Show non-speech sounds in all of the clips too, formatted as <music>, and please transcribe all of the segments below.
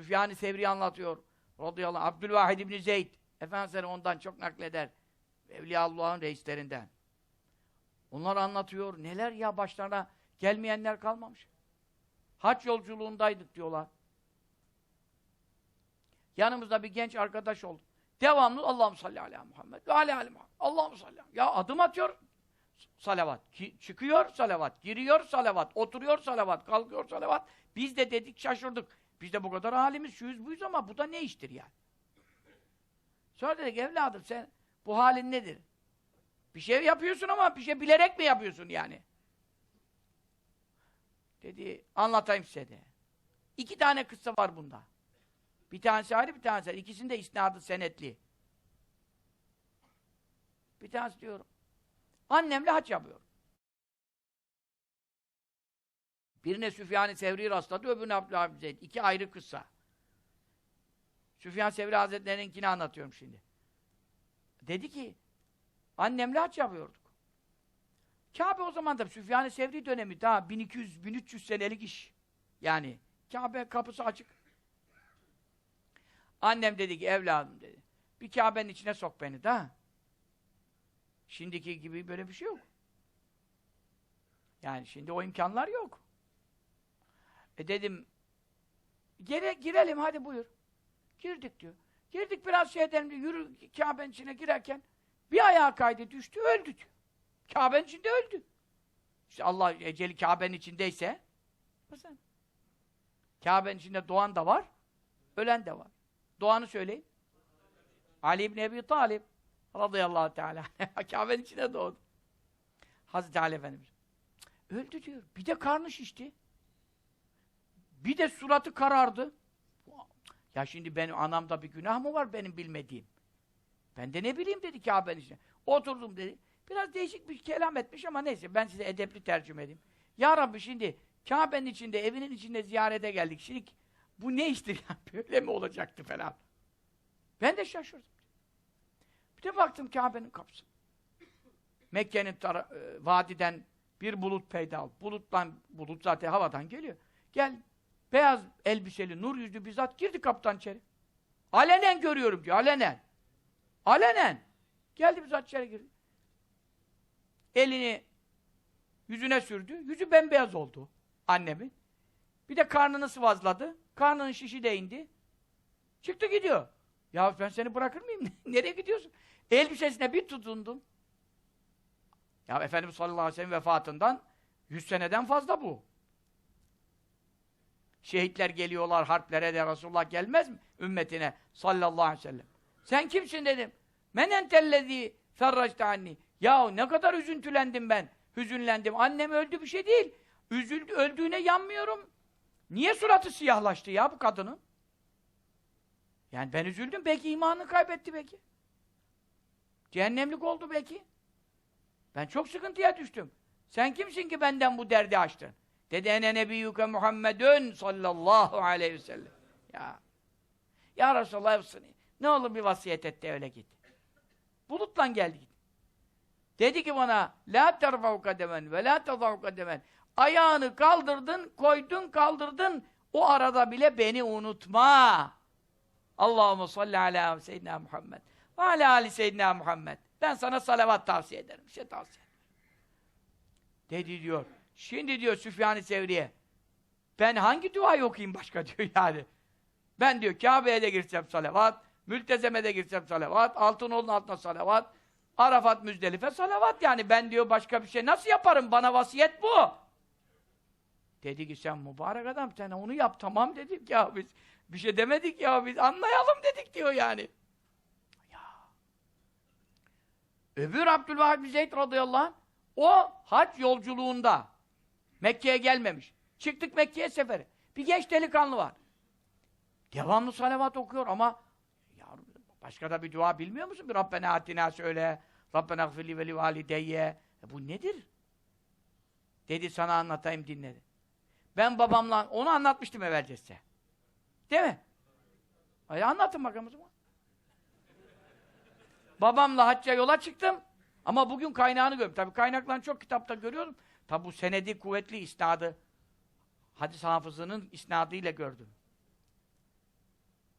Süfyan-ı Sevri anlatıyor. Radıyallahu anh. Abdülvahid İbni Zeyd. Efendimiz ondan çok nakleder. Evliyaullah'ın reislerinden. Onlar anlatıyor. Neler ya başlarına gelmeyenler kalmamış. Haç yolculuğundaydık diyorlar. Yanımızda bir genç arkadaş oldu. Devamlı Allah'ım salli ala Muhammed ve ala ali Muhammed. Allah'ım salli. Ya adım atıyor salavat. Ki, çıkıyor salavat. Giriyor salavat. Oturuyor salavat. Kalkıyor salavat. Biz de dedik şaşırdık. Biz de bu kadar halimiz şuyuz buyuz ama bu da ne iştir yani? Sonra dedik evladım sen bu halin nedir? Bir şey yapıyorsun ama bir şey bilerek mi yapıyorsun yani? Dedi anlatayım size de. İki tane kıssa var bunda. Bir tanesi ayrı bir tanesi ayrı. İkisinde isnadı senetli. Bir tanesi diyorum. Annemle haç yapıyor. Birine Süfyan-ı Sevri rastladı, öbürüne Abdülhamid Zeyd. İki ayrı kıssa. Süfyan Sevri Hazretleri'ninkini anlatıyorum şimdi. Dedi ki, annemle haç yapıyorduk. Kabe o zaman da Süfyan-ı Sevri dönemi daha 1200-1300 senelik iş. Yani Kabe kapısı açık. Annem dedi ki evladım dedi. Bir Kabe'nin içine sok beni da. Şimdiki gibi böyle bir şey yok. Yani şimdi o imkanlar yok. E dedim gire, girelim hadi buyur. Girdik diyor. Girdik biraz şey edelim diyor. Yürü Kabe'nin içine girerken bir ayağa kaydı düştü öldü diyor. Kabe'nin içinde öldü. İşte Allah eceli Kabe'nin içindeyse sen. Kabe'nin içinde doğan da var, ölen de var. Doğanı söyleyin. Ali İbni Ebi Talib radıyallahu teala <laughs> Kabe'nin içinde doğdu. Hazreti Ali Efendimiz. Öldü diyor. Bir de karnı şişti. Bir de suratı karardı. Ya şimdi benim anamda bir günah mı var benim bilmediğim? Ben de ne bileyim dedi Kabe'nin içine. Oturdum dedi. Biraz değişik bir kelam etmiş ama neyse ben size edepli tercüme edeyim. Ya Rabbi şimdi Kabe'nin içinde, evinin içinde ziyarete geldik. Şimdi bu ne iştir ya? <laughs> Böyle mi olacaktı falan. Ben de şaşırdım. Bir de baktım Kabe'nin kapısı. Mekke'nin e, vadiden bir bulut peyda. Buluttan, bulut zaten havadan geliyor. Gel, beyaz elbiseli, nur yüzlü bir zat girdi kapıdan içeri. Alenen görüyorum diyor, alenen. Alenen. Geldi bir zat içeri girdi. Elini yüzüne sürdü. Yüzü bembeyaz oldu annemin. Bir de karnını sıvazladı. Karnının şişi de indi. Çıktı gidiyor. Ya ben seni bırakır mıyım? <laughs> Nereye gidiyorsun? Elbisesine bir tutundum. Ya Efendimiz sallallahu aleyhi ve sellem vefatından 100 seneden fazla bu. Şehitler geliyorlar harplere de Resulullah gelmez mi? Ümmetine sallallahu aleyhi ve sellem. Sen kimsin dedim. Men entellezî ferracte anni. Ya ne kadar üzüntülendim ben. Hüzünlendim. Annem öldü bir şey değil. Üzüldü, öldüğüne yanmıyorum. Niye suratı siyahlaştı ya bu kadının? Yani ben üzüldüm. Belki imanını kaybetti belki. Cehennemlik oldu belki. Ben çok sıkıntıya düştüm. Sen kimsin ki benden bu derdi açtın? Dedi ene nebiyyuke Muhammedun sallallahu aleyhi ve sellem. Ya. Ya Resulallah. Ne olur bir vasiyet et de öyle git. Bulutla geldi git. Dedi ki bana la terfa'u kademen ve la tada'u kademen. Ayağını kaldırdın, koydun, kaldırdın. O arada bile beni unutma. Allahumme salli ala seyyidina Muhammed. Ve ala ali seyyidina Muhammed. Ben sana salavat tavsiye ederim. Bir şey tavsiye ederim. Dedi diyor. Şimdi diyor Süfyan-ı Sevriye. Ben hangi duayı okuyayım başka diyor <laughs> yani. Ben diyor Kabe'ye de girsem salavat, Mültezem'e de girsem salavat, Altınoğlu'nun altına salavat, Arafat Müzdelife salavat yani. Ben diyor başka bir şey nasıl yaparım? Bana vasiyet bu. Dedi ki sen mübarek adam sen onu yap tamam dedik ya biz. Bir şey demedik ya biz anlayalım dedik diyor yani. Ya. Öbür Abdülvahid bin Zeyd radıyallahu anh o hac yolculuğunda Mekke'ye gelmemiş. Çıktık Mekke'ye seferi. Bir genç delikanlı var. Devamlı salavat okuyor ama ya başka da bir dua bilmiyor musun? Bir Rabbena atina söyle. Rabbena gfirli ve li valideyye. E bu nedir? Dedi sana anlatayım dinledi. Ben babamla onu anlatmıştım evvelce size. Değil mi? Ay anlatın bakalım o zaman. Babamla hacca yola çıktım. Ama bugün kaynağını görüyorum. Tabii kaynaklarını çok kitapta görüyorum. Tabi bu senedi kuvvetli isnadı hadis hafızının isnadıyla gördüm.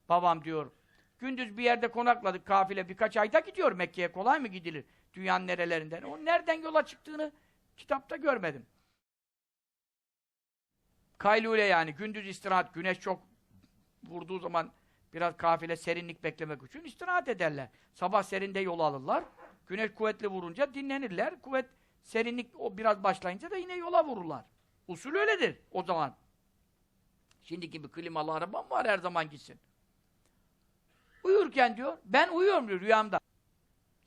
Babam diyor. Gündüz bir yerde konakladık kafile birkaç ayda gidiyor Mekke'ye kolay mı gidilir? Dünyanın nerelerinden. O nereden yola çıktığını kitapta görmedim. Kaylule yani gündüz istirahat, güneş çok vurduğu zaman biraz kafile serinlik beklemek için istirahat ederler. Sabah serinde yol alırlar. Güneş kuvvetli vurunca dinlenirler. Kuvvet serinlik o biraz başlayınca da yine yola vururlar. Usul öyledir o zaman. Şimdi gibi klimalı arabam var her zaman gitsin. Uyurken diyor, ben uyuyorum diyor rüyamda.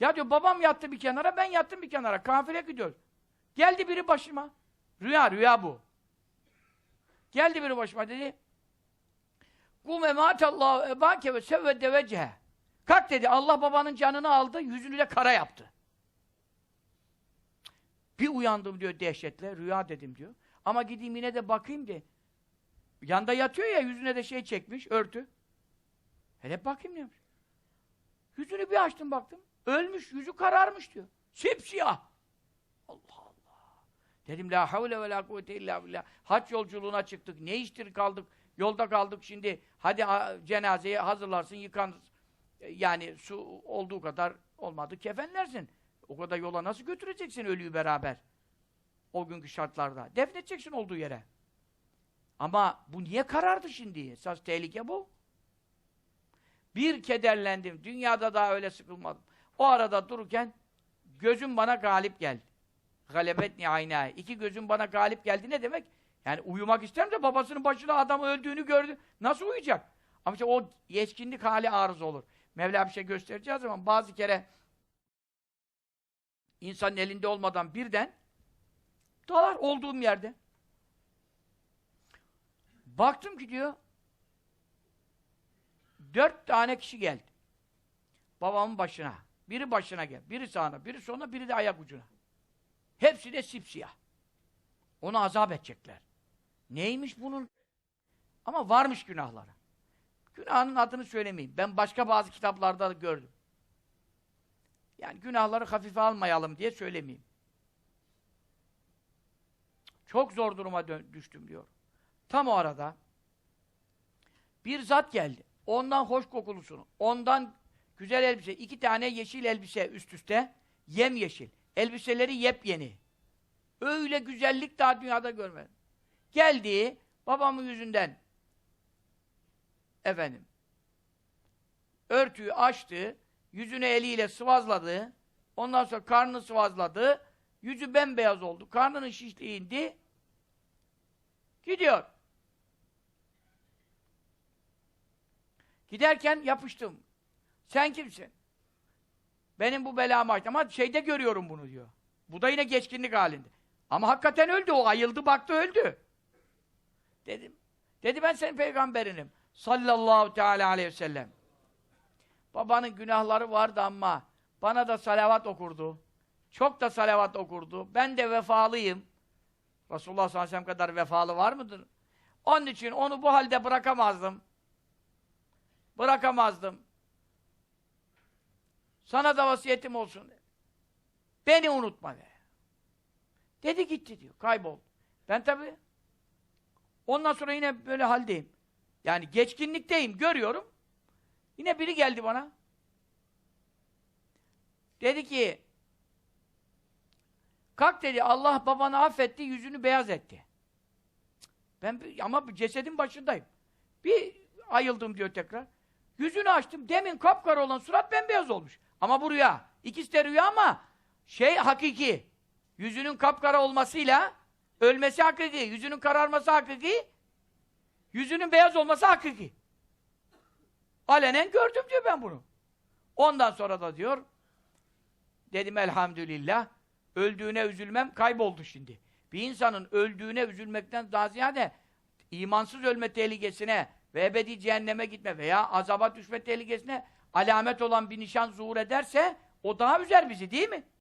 Ya diyor babam yattı bir kenara, ben yattım bir kenara. Kafile gidiyor. Geldi biri başıma. Rüya, rüya bu. Geldi biri başıma dedi. Kum emâtallahu ebâke ve sevvedde. Kalk dedi, Allah babanın canını aldı, yüzünü de kara yaptı. Bir uyandım diyor dehşetle, rüya dedim diyor. Ama gideyim yine de bakayım de. Yanda yatıyor ya, yüzüne de şey çekmiş, örtü. Hele bakayım demiş. Yüzünü bir açtım baktım. Ölmüş, yüzü kararmış diyor. Sipsiyah. Allah Allah. Dedim la havle ve la kuvvete illa billah. Haç yolculuğuna çıktık. Ne iştir kaldık. Yolda kaldık şimdi. Hadi ha, cenazeye hazırlarsın, yıkan. Yani su olduğu kadar olmadı kefenlersin. O kadar yola nasıl götüreceksin ölüyü beraber? O günkü şartlarda. Defnedeceksin olduğu yere. Ama bu niye karardı şimdi? Esas tehlike bu. Bir kederlendim. Dünyada daha öyle sıkılmadım. O arada dururken gözüm bana galip geldi. Galebetni aynâ. İki gözüm bana galip geldi ne demek? Yani uyumak isterim de babasının başına adam öldüğünü gördü. Nasıl uyuyacak? Ama işte o yetkinlik hali arız olur. Mevla bir şey göstereceği zaman bazı kere insanın elinde olmadan birden dalar olduğum yerde. Baktım ki diyor Dört tane kişi geldi. Babamın başına. Biri başına gel. Biri sağına, biri soluna, biri de ayak ucuna. Hepsi de sipsiyah. Onu azap edecekler. Neymiş bunun? Ama varmış günahları. Günahının adını söylemeyeyim. Ben başka bazı kitaplarda gördüm. Yani günahları hafife almayalım diye söylemeyeyim. Çok zor duruma düştüm diyor. Tam o arada bir zat geldi. Ondan hoş kokulusunu, ondan güzel elbise, iki tane yeşil elbise üst üste, yem yeşil. Elbiseleri yepyeni. Öyle güzellik daha dünyada görmedim. Geldi, babamın yüzünden efendim örtüyü açtı, yüzünü eliyle sıvazladı, ondan sonra karnını sıvazladı, yüzü bembeyaz oldu, karnının şişliği indi, gidiyor. Giderken yapıştım. Sen kimsin? Benim bu belamı açtı. Ama şeyde görüyorum bunu diyor. Bu da yine geçkinlik halinde. Ama hakikaten öldü o. Ayıldı baktı öldü. Dedim. Dedi ben senin peygamberinim. Sallallahu teala aleyhi ve sellem. Babanın günahları vardı ama bana da salavat okurdu. Çok da salavat okurdu. Ben de vefalıyım. Resulullah sallallahu aleyhi ve sellem kadar vefalı var mıdır? Onun için onu bu halde bırakamazdım. Bırakamazdım. Sana da vasiyetim olsun. Beni unutma de. Dedi gitti diyor. Kayboldu. Ben tabi ondan sonra yine böyle haldeyim. Yani geçkinlikteyim. Görüyorum. Yine biri geldi bana. Dedi ki kalk dedi Allah babanı affetti yüzünü beyaz etti. Ben ama cesedin başındayım. Bir ayıldım diyor tekrar. Yüzünü açtım. Demin kapkara olan surat bembeyaz olmuş. Ama bu rüya. İkisi de rüya ama şey hakiki. Yüzünün kapkara olmasıyla ölmesi hakiki. Yüzünün kararması hakiki. Yüzünün beyaz olması hakiki. Alenen gördüm diyor ben bunu. Ondan sonra da diyor dedim elhamdülillah öldüğüne üzülmem kayboldu şimdi. Bir insanın öldüğüne üzülmekten daha ziyade imansız ölme tehlikesine ve ebedi cehenneme gitme veya azaba düşme tehlikesine alamet olan bir nişan zuhur ederse o daha üzer bizi değil mi?